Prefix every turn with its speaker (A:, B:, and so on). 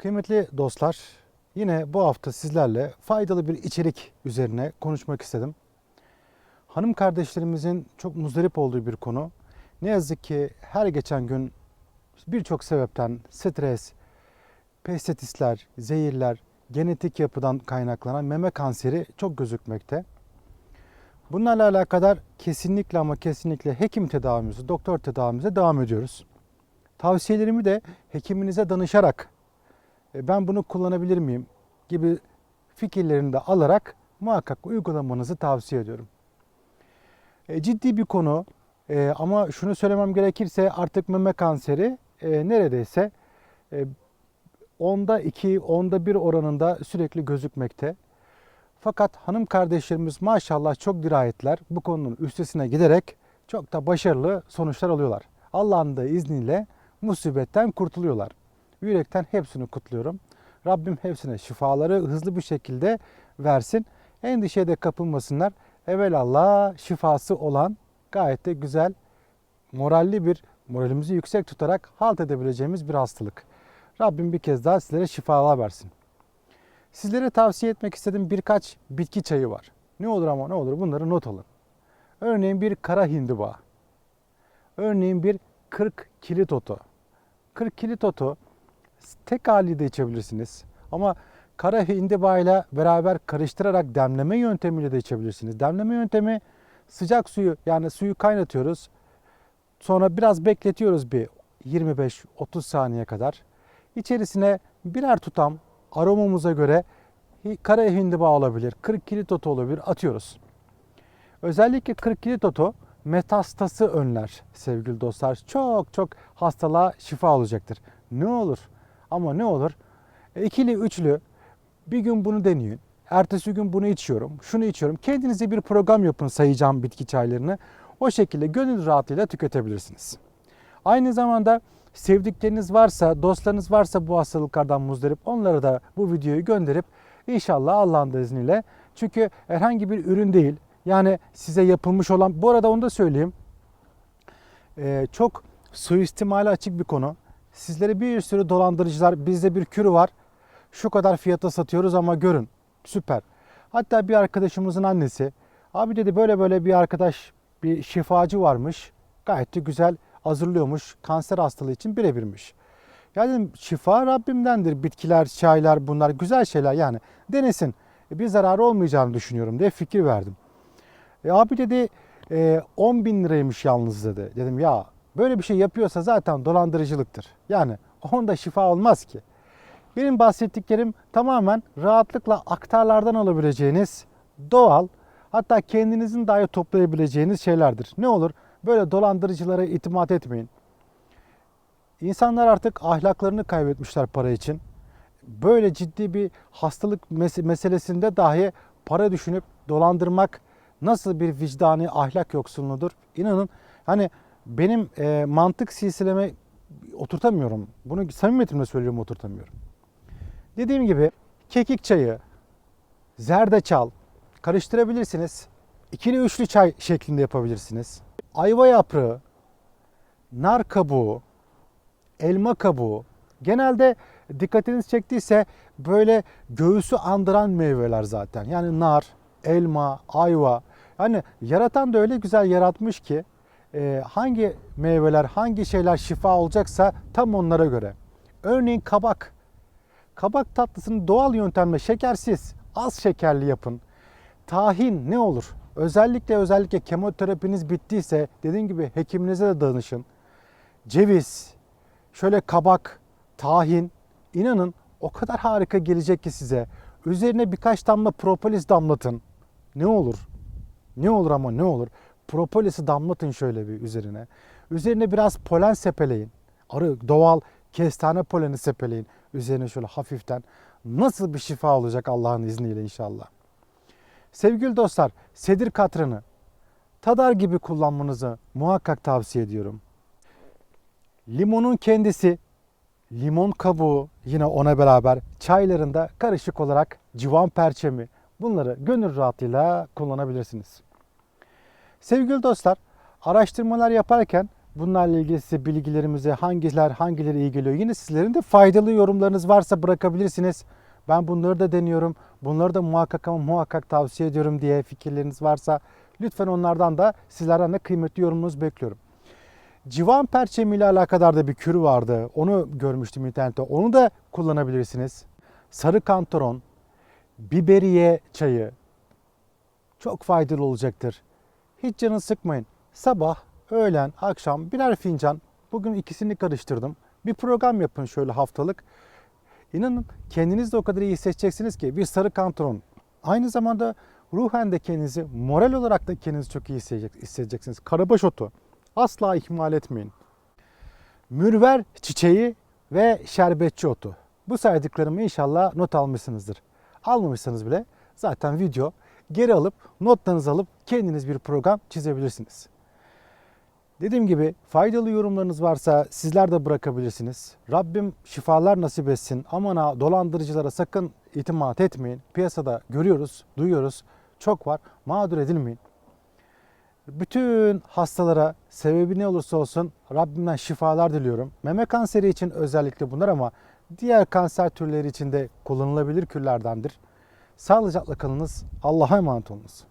A: Kıymetli dostlar, yine bu hafta sizlerle faydalı bir içerik üzerine konuşmak istedim. Hanım kardeşlerimizin çok muzdarip olduğu bir konu. Ne yazık ki her geçen gün birçok sebepten stres, pestisitler, zehirler, genetik yapıdan kaynaklanan meme kanseri çok gözükmekte. Bunlarla alakadar kesinlikle ama kesinlikle hekim tedavimize, doktor tedavimize devam ediyoruz. Tavsiyelerimi de hekiminize danışarak ben bunu kullanabilir miyim gibi fikirlerini de alarak muhakkak uygulamanızı tavsiye ediyorum. E, Ciddi bir konu E, ama şunu söylemem gerekirse artık meme kanseri e, neredeyse e, onda 2, onda 1 oranında sürekli gözükmekte. Fakat hanım kardeşlerimiz maşallah çok dirayetler bu konunun üstesine giderek çok da başarılı sonuçlar alıyorlar. Allah'ın da izniyle musibetten kurtuluyorlar. Yürekten hepsini kutluyorum. Rabbim hepsine şifaları hızlı bir şekilde versin. Endişeye de kapılmasınlar. Evelallah şifası olan gayet de güzel, moralli bir, moralimizi yüksek tutarak halt edebileceğimiz bir hastalık. Rabbim bir kez daha sizlere şifalar versin. Sizlere tavsiye etmek istediğim birkaç bitki çayı var. Ne olur ama ne olur bunları not alın. Örneğin bir kara hindiba. Örneğin bir 40 kilit otu. 40 kilit otu tek halinde içebilirsiniz. Ama kara hindiba ile beraber karıştırarak demleme yöntemiyle de içebilirsiniz. Demleme yöntemi sıcak suyu yani suyu kaynatıyoruz. Sonra biraz bekletiyoruz bir 25-30 saniye kadar. İçerisine birer tutam aromamıza göre kara hindiba olabilir, 40 kilit otu olabilir atıyoruz. Özellikle 40 kilit otu metastası önler sevgili dostlar. Çok çok hastalığa şifa olacaktır. Ne olur ama ne olur e, ikili üçlü bir gün bunu deneyin. Ertesi gün bunu içiyorum, şunu içiyorum. Kendinize bir program yapın sayacağım bitki çaylarını. O şekilde gönül rahatlığıyla tüketebilirsiniz. Aynı zamanda sevdikleriniz varsa, dostlarınız varsa bu hastalıklardan muzdarip onlara da bu videoyu gönderip inşallah Allah'ın da izniyle çünkü herhangi bir ürün değil. Yani size yapılmış olan, bu arada onu da söyleyeyim. Ee, çok suistimale açık bir konu. Sizlere bir sürü dolandırıcılar, bizde bir kürü var. Şu kadar fiyata satıyoruz ama görün. Süper. Hatta bir arkadaşımızın annesi, abi dedi böyle böyle bir arkadaş, bir şifacı varmış. Gayet de güzel hazırlıyormuş. Kanser hastalığı için birebirmiş. Ya dedim şifa Rabbimdendir. Bitkiler, çaylar bunlar güzel şeyler yani. Denesin. E, Bir zararı olmayacağını düşünüyorum diye fikir verdim. E, abi dedi e, 10 bin liraymış yalnız dedi. Dedim ya böyle bir şey yapıyorsa zaten dolandırıcılıktır. Yani onda şifa olmaz ki. Benim bahsettiklerim tamamen rahatlıkla aktarlardan alabileceğiniz doğal hatta kendinizin dahi toplayabileceğiniz şeylerdir. Ne olur böyle dolandırıcılara itimat etmeyin. İnsanlar artık ahlaklarını kaybetmişler para için. Böyle ciddi bir hastalık mes- meselesinde dahi para düşünüp dolandırmak nasıl bir vicdani ahlak yoksunluğudur? İnanın hani benim e, mantık silsileme oturtamıyorum. Bunu samimiyetimle söylüyorum oturtamıyorum. Dediğim gibi kekik çayı, zerdeçal karıştırabilirsiniz. İkili üçlü çay şeklinde yapabilirsiniz. Ayva yaprağı, nar kabuğu, elma kabuğu. Genelde dikkatiniz çektiyse böyle göğüsü andıran meyveler zaten. Yani nar, elma, ayva. Yani yaratan da öyle güzel yaratmış ki e, hangi meyveler, hangi şeyler şifa olacaksa tam onlara göre. Örneğin kabak. Kabak tatlısını doğal yöntemle şekersiz, az şekerli yapın. Tahin ne olur? Özellikle özellikle kemoterapiniz bittiyse dediğim gibi hekiminize de danışın. Ceviz, şöyle kabak, tahin inanın o kadar harika gelecek ki size. Üzerine birkaç damla propolis damlatın. Ne olur? Ne olur ama ne olur? Propolisi damlatın şöyle bir üzerine. Üzerine biraz polen sepeleyin. Arı doğal kestane poleni sepeleyin. Üzerine şöyle hafiften. Nasıl bir şifa olacak Allah'ın izniyle inşallah. Sevgili dostlar, sedir katrını tadar gibi kullanmanızı muhakkak tavsiye ediyorum. Limonun kendisi, limon kabuğu yine ona beraber çaylarında karışık olarak civan perçemi bunları gönül rahatlığıyla kullanabilirsiniz. Sevgili dostlar, araştırmalar yaparken Bunlarla ilgili size bilgilerimizi hangiler hangileri iyi geliyor. Yine sizlerin de faydalı yorumlarınız varsa bırakabilirsiniz. Ben bunları da deniyorum. Bunları da muhakkak ama muhakkak tavsiye ediyorum diye fikirleriniz varsa lütfen onlardan da sizlerden de kıymetli yorumunuzu bekliyorum. Civan perçemi ile alakadar da bir kür vardı. Onu görmüştüm internette. Onu da kullanabilirsiniz. Sarı kantaron, biberiye çayı çok faydalı olacaktır. Hiç canını sıkmayın. Sabah, öğlen, akşam birer fincan. Bugün ikisini karıştırdım. Bir program yapın şöyle haftalık. İnanın kendiniz de o kadar iyi hissedeceksiniz ki bir sarı kantaron. Aynı zamanda ruhen de kendinizi, moral olarak da kendinizi çok iyi hissedecek- hissedeceksiniz. Karabaş otu. Asla ihmal etmeyin. Mürver çiçeği ve şerbetçi otu. Bu saydıklarımı inşallah not almışsınızdır. Almamışsanız bile zaten video geri alıp notlarınızı alıp kendiniz bir program çizebilirsiniz. Dediğim gibi faydalı yorumlarınız varsa sizler de bırakabilirsiniz. Rabbim şifalar nasip etsin. Aman ha dolandırıcılara sakın itimat etmeyin. Piyasada görüyoruz, duyuyoruz. Çok var. Mağdur edilmeyin. Bütün hastalara sebebi ne olursa olsun Rabbimden şifalar diliyorum. Meme kanseri için özellikle bunlar ama diğer kanser türleri için de kullanılabilir küllerdendir. Sağlıcakla kalınız. Allah'a emanet olunuz.